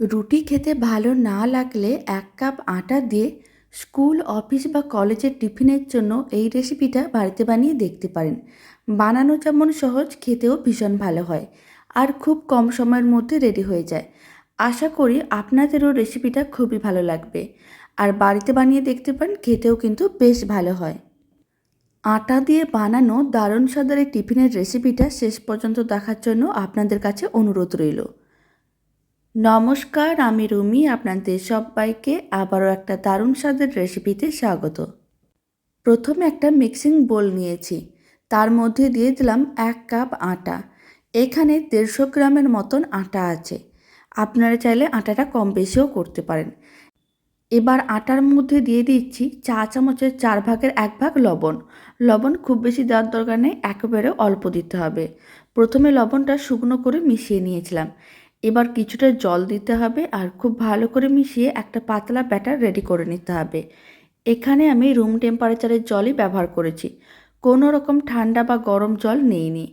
রুটি খেতে ভালো না লাগলে এক কাপ আটা দিয়ে স্কুল, অফিস বা কলেজের টিফিনের জন্য এই রেসিপিটা বাড়িতে বানিয়ে দেখতে পারেন। বানানো যেমন সহজ, খেতেও ভীষণ ভালো হয় আর খুব কম সময়ের মধ্যে রেডি হয়ে যায়। আশা করি আপনাদেরও রেসিপিটা খুবই ভালো লাগবে। আর বাড়িতে বানিয়ে দেখতে পারেন, খেতেও কিন্তু বেশ ভালো হয়। আটা দিয়ে বানানো দারুণ স্বাদের এই টিফিনের রেসিপিটা শেষ পর্যন্ত দেখার জন্য আপনাদের কাছে অনুরোধ রইল। নমস্কার, আমি রুমি, আপনাদের সবাইকে আবারও একটা দারুণ স্বাদের রেসিপিতে স্বাগত। প্রথমে একটা মিক্সিং বোল নিয়েছি, তার মধ্যে দিয়ে দিলাম এক কাপ আটা। এখানে দেড়শো গ্রামের মতন আটা আছে, আপনারা চাইলে আটাটা কম বেশিও করতে পারেন। এবার আটার মধ্যে দিয়ে দিচ্ছি চা চামচের চার ভাগের এক ভাগ লবণ। লবণ খুব বেশি দেওয়ার দরকার নেই, একেবারে অল্প দিতে হবে। প্রথমে লবণটা শুকনো করে মিশিয়ে নিয়েছিলাম। এবার কিছুটা জল দিতে হবে আর খুব ভালো করে মিশিয়ে একটা পাতলা ব্যাটার রেডি করে নিতে হবে। এখানে আমি রুম টেম্পারেচারের জলই ব্যবহার করেছি। কোনো রকম ঠান্ডা বা গরম জল নেইনি।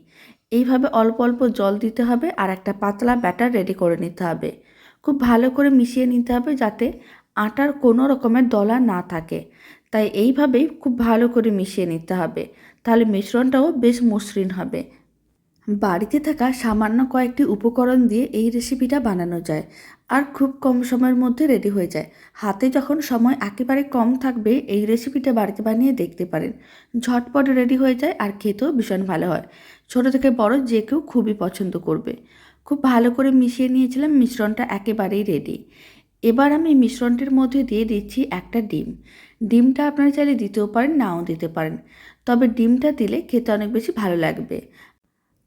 এইভাবে অল্প অল্প জল দিতে হবে আর একটা পাতলা ব্যাটার রেডি করে নিতে হবে। খুব ভালো করে মিশিয়ে নিতে হবে যাতে আটার কোনো রকমের দলা না থাকে। তাই এইভাবেই খুব ভালো করে মিশিয়ে নিতে হবে। তাহলে মিশ্রণটাও বেশ মসৃণ হবে। বাড়িতে থাকা সামান্য কয়েকটি উপকরণ দিয়ে এই রেসিপিটা বানানো যায় আর খুব কম সময়ের মধ্যে রেডি হয়ে যায়। হাতে যখন সময় একেবারে কম থাকবে, এই রেসিপিটা বাড়িতে বানিয়ে দেখতে পারেন। ঝটপট রেডি হয়ে যায় আর খেতেও ভীষণ ভালো হয়। ছোট থেকে বড় যে কেউ খুবই পছন্দ করবে। খুব ভালো করে মিশিয়ে নিয়েছিলাম, মিশ্রণটা একেবারেই রেডি এবার আমি মিশ্রণটির মধ্যে দিয়ে দিচ্ছি একটা ডিম। ডিমটা আপনারা চাইলে দিতেও পারেন, নাও দিতে পারেন। তবে ডিমটা দিলে খেতে অনেক বেশি ভালো লাগবে।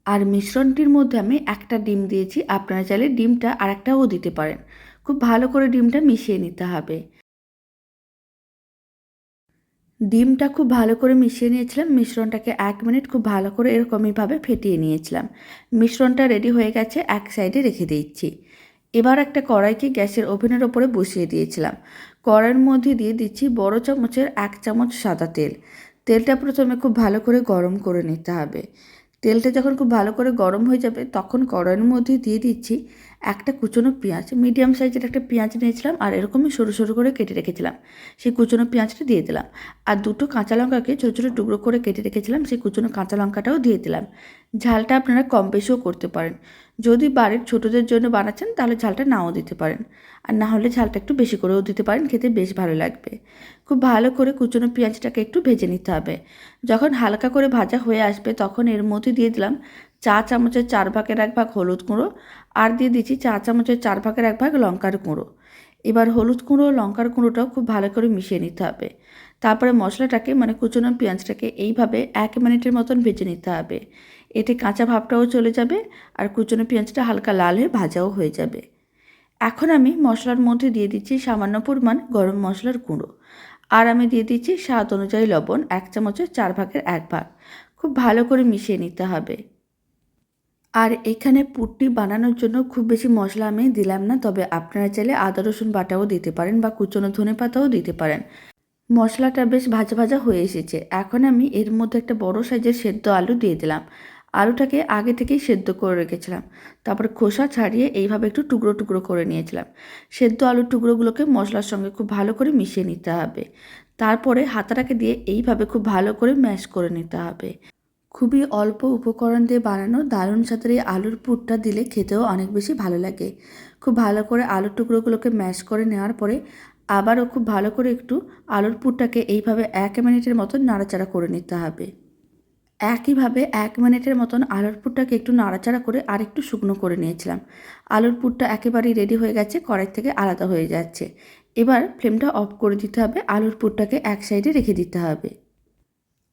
আর মিশ্রণটির মধ্যে আমি একটা ডিম দিয়েছি, আপনারা চাইলে ডিমটা আর একটাও দিতে পারেন। খুব ভালো করে ডিমটা মিশিয়ে নিতে হবে। ডিমটা খুব ভালো করে মিশিয়ে নিয়েছিলাম, মিশ্রণটাকে এক মিনিট খুব ভালো করে এরকমইভাবে ফেটিয়ে নিয়েছিলাম। মিশ্রণটা রেডি হয়ে গেছে, এক সাইডে রেখে দিচ্ছি। এবার একটা কড়াইকে গ্যাসের ওভেনের ওপরে বসিয়ে দিয়েছিলাম। কড়াইয়ের মধ্যে দিয়ে দিচ্ছি বড় চামচের এক চামচ সাদা তেল। তেলটা প্রথমে খুব ভালো করে গরম করে নিতে হবে। তেলটা যখন খুব ভালো করে গরম হয়ে যাবে, তখন কড়াইয়ের মধ্যে দিয়ে দিচ্ছি একটা কুচনো পেঁয়াজ। মিডিয়াম সাইজের একটা পেঁয়াজ নিয়েছিলাম আর এরকমই সরু সরু করে কেটে রেখেছিলাম। সেই কুচনো পেঁয়াজটা দিয়ে দিলাম। আর দুটো কাঁচা লঙ্কাকে ছোটো ছোটো টুকরো করে কেটে রেখেছিলাম, সেই কুচনো কাঁচা লঙ্কাটাও দিয়ে দিলাম। ঝালটা আপনারা কম বেশিও করতে পারেন। যদি বাড়ির ছোটোদের জন্য বানাচ্ছেন, তাহলে ঝালটা নাও দিতে পারেন। আর না হলে ঝালটা একটু বেশি করেও দিতে পারেন, খেতে বেশ ভালো লাগবে। খুব ভালো করে কুচনো পেঁয়াজটাকে একটু ভেজে নিতে হবে। যখন হালকা করে ভাজা হয়ে আসবে, তখন এর মধ্যে দিয়ে দিলাম চা চামচের চার ভাগের এক ভাগ হলুদ গুঁড়ো, আর দিয়ে দিচ্ছি চা চামচের চার ভাগের এক ভাগ লঙ্কার গুঁড়ো। এবার হলুদ গুঁড়ো লঙ্কার গুঁড়োটাও খুব ভালো করে মিশিয়ে নিতে হবে। তারপরে মশলাটাকে মানে কুচনো পেঁয়াজটাকে এইভাবে এক মিনিটের মতন ভেজে নিতে হবে। এতে কাঁচা ভাবটাও চলে যাবে আর কুচনো পেঁয়াজটা হালকা লাল হয়ে ভাজাও হয়ে যাবে। এখন আমি মশলার মধ্যে দিয়ে দিচ্ছি সামান্য পরিমাণ গরম মশলার গুঁড়ো। আর আমি দিয়ে দিচ্ছি স্বাদ অনুযায়ী লবণ, এক চামচের চার ভাগের এক ভাগ। খুব ভালো করে মিশিয়ে নিতে হবে। আর এখানে পুটটি বানানোর জন্য খুব বেশি মশলা আমি দিলাম না, তবে আপনারা চাইলে আদা, রসুন বাটাও দিতে পারেন বা কুচনো ধনে পাতাও দিতে পারেন। মশলাটা বেশ ভাজা ভাজা হয়ে এসেছে। এখন আমি এর মধ্যে একটা বড় সাইজের সেদ্ধ আলু দিয়ে দিলাম। আলুটাকে আগে থেকেই সেদ্ধ করে রেখেছিলাম। তারপর খোসা ছাড়িয়ে এইভাবে একটু টুকরো টুকরো করে নিয়েছিলাম। সেদ্ধ আলুর টুকরোগুলোকে মশলার সঙ্গে খুব ভালো করে মিশিয়ে নিতে হবে। তারপরে হাতাটাকে দিয়ে এইভাবে খুব ভালো করে ম্যাশ করে নিতে হবে। খুবই অল্প উপকরণ দিয়ে বানানো দারুণ সাথে এই আলুর পুরটা দিলে খেতেও অনেক বেশি ভালো লাগে। খুব ভালো করে আলুর টুকরোগুলোকে ম্যাশ করে নেওয়ার পরে আবারও খুব ভালো করে একটু আলুর পুরটাকে এইভাবে এক মিনিটের মতন নাড়াচাড়া করে নিতে হবে। একইভাবে এক মিনিটের মতন আলুর পুরটাকে একটু নাড়াচাড়া করে আর একটু শুকনো করে নিয়েছিলাম। আলুর পুরটা একেবারেই রেডি হয়ে গেছে, কড়াই থেকে আলাদা হয়ে যাচ্ছে। এবার ফ্লেমটা অফ করে দিতে হবে, আলুর পুরটাকে এক সাইডে রেখে দিতে হবে।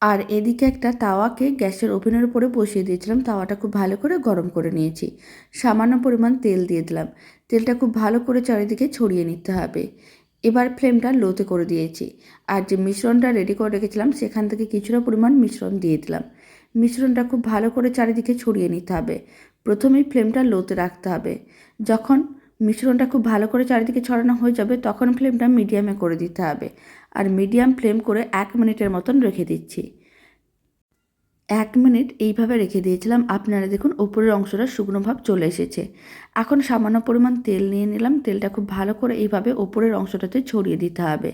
আর এদিকে একটা তাওয়াকে গ্যাসের ওভেনের উপরে বসিয়ে দিয়েছিলাম, তাওয়াটা খুব ভালো করে গরম করে নিয়েছি। সামান্য পরিমাণ তেল দিয়ে দিলাম। তেলটা খুব ভালো করে চারিদিকে ছড়িয়ে নিতে হবে। এবার ফ্লেমটা লোতে করে দিয়েছি। আর যে মিশ্রণটা রেডি করে রেখেছিলাম, সেখান থেকে কিছুটা পরিমাণ মিশ্রণ দিয়ে দিলাম। মিশ্রণটা খুব ভালো করে চারিদিকে ছড়িয়ে নিতে হবে। প্রথমেই ফ্লেমটা লোতে রাখতে হবে। যখন মিশ্রণটা খুব ভালো করে চারিদিকে ছড়ানো হয়ে যাবে, তখন ফ্লেমটা মিডিয়ামে করে দিতে হবে। আর মিডিয়াম ফ্লেম করে এক মিনিটের মতন রেখে দিচ্ছি। এক মিনিট এইভাবে রেখে দিয়েছিলাম। আপনারা দেখুন ওপরের অংশটা শুকনো ভাব চলে এসেছে। এখন সামান্য পরিমাণ তেল নিয়ে নিলাম। তেলটা খুব ভালো করে এইভাবে ওপরের অংশটাতে ছড়িয়ে দিতে হবে।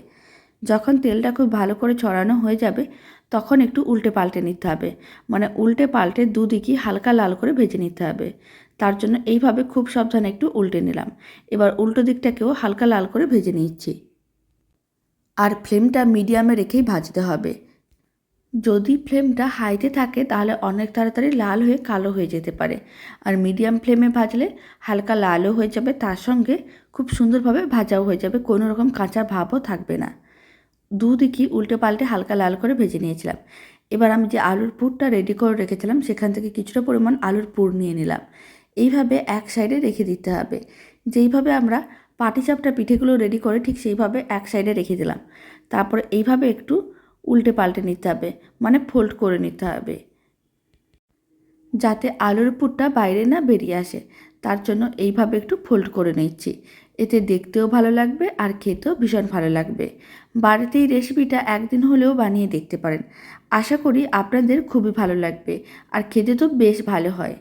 যখন তেলটা খুব ভালো করে ছড়ানো হয়ে যাবে, তখন একটু উল্টে পাল্টে নিতে হবে। মানে উল্টে পাল্টে দুদিকই হালকা লাল করে ভেজে নিতে হবে। তার জন্য এইভাবে খুব সাবধানে একটু উল্টে নিলাম। এবার উল্টো দিকটাকেও হালকা লাল করে ভেজে নিচ্ছি। আর ফ্লেমটা মিডিয়ামে রেখেই ভাজতে হবে। যদি ফ্লেমটা হাইতে থাকে, তাহলে অনেক তাড়াতাড়ি লাল হয়ে কালো হয়ে যেতে পারে। আর মিডিয়াম ফ্লেমে ভাজলে হালকা লালও হয়ে যাবে, তার সঙ্গে খুব সুন্দরভাবে ভাজাও হয়ে যাবে, কোনো রকম কাঁচা ভাবও থাকবে না। দুদিকই উল্টে পাল্টে হালকা লাল করে ভেজে নিয়েছিলাম। এবার আমি যে আলুর পুরটা রেডি করে রেখেছিলাম, সেখান থেকে কিছুটা পরিমাণ আলুর পুর নিয়ে নিলাম। এইভাবে এক সাইডে রেখে দিতে হবে। যেইভাবে আমরা পাটিচাপটা পিঠেগুলো রেডি করে ঠিক সেইভাবে এক সাইডে রেখে দিলাম। তারপরে এইভাবে একটু উল্টে পাল্টে নিতে হবে মানে ফোল্ড করে নিতে হবে। যাতে আলুর পুরটা বাইরে না বেরিয়ে আসে, তার জন্য এইভাবে একটু ফোল্ড করে নিচ্ছি। এতে দেখতেও ভালো লাগবে আর খেতেও ভীষণ ভালো লাগবে। বাড়িতে এই রেসিপিটা একদিন হলেও বানিয়ে দেখতে পারেন। আশা করি আপনাদের খুবই ভালো লাগবে, আর খেতে তো বেশ ভালো হয়।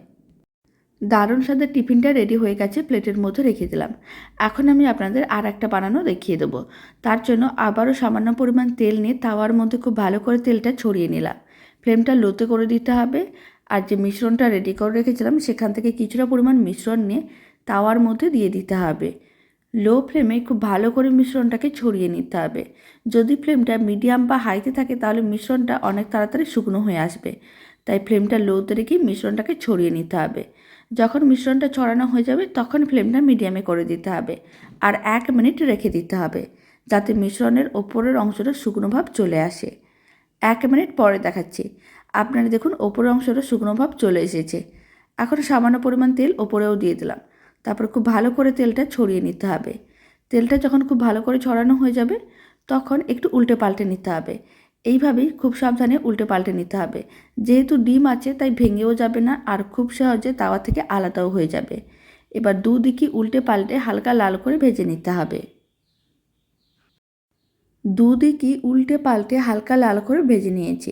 দারুণ স্বাদের টিফিনটা রেডি হয়ে গেছে, প্লেটের মধ্যে রেখে দিলাম। এখন আমি আপনাদের আর একটা বানানো দেখিয়ে দেবো। তার জন্য আবারও সামান্য পরিমাণ তেল নিয়ে তাওয়ার মধ্যে খুব ভালো করে তেলটা ছড়িয়ে নিলাম। ফ্লেমটা লোতে করে দিতে হবে। আর যে মিশ্রণটা রেডি করে রেখেছিলাম, সেখান থেকে কিছুটা পরিমাণ মিশ্রণ নিয়ে তাওয়ার মধ্যে দিয়ে দিতে হবে। লো ফ্লেমে খুব ভালো করে মিশ্রণটাকে ছড়িয়ে নিতে হবে। যদি ফ্লেমটা মিডিয়াম বা হাইতে থাকে, তাহলে মিশ্রণটা অনেক তাড়াতাড়ি শুকনো হয়ে আসবে। তাই ফ্লেমটা লোতে রেখে মিশ্রণটাকে ছড়িয়ে নিতে হবে। যখন মিশ্রণটা ছড়ানো হয়ে যাবে, তখন ফ্লেমটা মিডিয়ামে করে দিতে হবে আর এক মিনিট রেখে দিতে হবে যাতে মিশ্রণের ওপরের অংশটা শুকনো ভাব চলে আসে। এক মিনিট পরে দেখাচ্ছি। আপনারা দেখুন, ওপরের অংশটা শুকনো ভাব চলে এসেছে। এখন সামান্য পরিমাণ তেল ওপরেও দিয়ে দিলাম। তারপর খুব ভালো করে তেলটা ছড়িয়ে নিতে হবে। তেলটা যখন খুব ভালো করে ছড়ানো হয়ে যাবে, তখন একটু উল্টে পাল্টে নিতে হবে। এইভাবেই খুব সাবধানে উল্টে পাল্টে নিতে হবে। যেহেতু ডিম আছে, তাই ভেঙেও যাবে না আর খুব সহজে তাওয়া থেকে আলাদাও হয়ে যাবে। এবার দুদিকই উল্টে পাল্টে হালকা লাল করে ভেজে নিতে হবে। দুদিকই উল্টে পাল্টে হালকা লাল করে ভেজে নিয়েছি।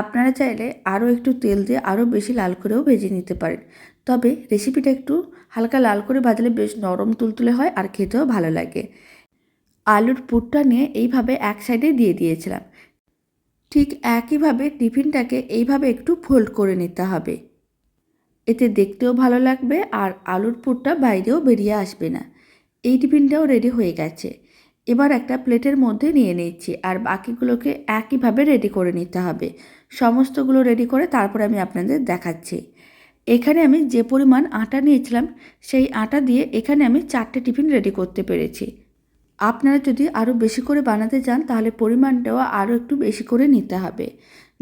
আপনারা চাইলে আরও একটু তেল দিয়ে আরও বেশি লাল করেও ভেজে নিতে পারেন। তবে রেসিপিটা একটু হালকা লাল করে ভাজলে বেশ নরম তুলতুলে হয় আর খেতেও ভালো লাগে। আলুর পুরটা নিয়ে এইভাবে এক সাইডে দিয়ে দিয়েছিলাম। ঠিক একইভাবে টিফিনটাকে এইভাবে একটু ফোল্ড করে নিতে হবে। এতে দেখতেও ভালো লাগবে আর আলুর পুরটা বাইরেও বেরিয়ে আসবে না। এই টিফিনটাও রেডি হয়ে গেছে। এবার একটা প্লেটের মধ্যে নিয়ে নিচ্ছি আর বাকিগুলোকে একইভাবে রেডি করে নিতে হবে। সমস্তগুলো রেডি করে তারপরে আমি আপনাদের দেখাচ্ছি। এখানে আমি যে পরিমাণ আটা নিয়েছিলাম, সেই আটা দিয়ে এখানে আমি চারটে টিফিন রেডি করতে পেরেছি। আপনারা যদি আরও বেশি করে বানাতে চান, তাহলে পরিমাণটাও আরও একটু বেশি করে নিতে হবে।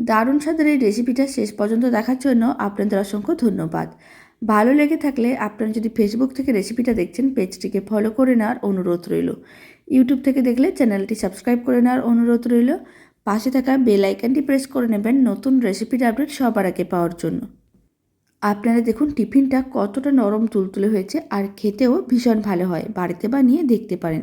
দারুণ স্বাদের এই রেসিপিটা শেষ পর্যন্ত দেখার জন্য আপনাদের অসংখ্য ধন্যবাদ। ভালো লেগে থাকলে আপনারা যদি ফেসবুক থেকে রেসিপিটা দেখছেন পেজটিকে ফলো করে নেওয়ার অনুরোধ রইল। ইউটিউব থেকে দেখলে চ্যানেলটি সাবস্ক্রাইব করে নেওয়ার অনুরোধ রইল। পাশে থাকা বেল আইকনটি প্রেস করে নেবেন নতুন রেসিপির আপডেট সবার আগে পাওয়ার জন্য। আপনারা দেখুন টিফিনটা কতটা নরম তুলতুলে হয়েছে, আর খেতেও ভীষণ ভালো হয়, বাড়িতে বানিয়ে দেখতে পারেন।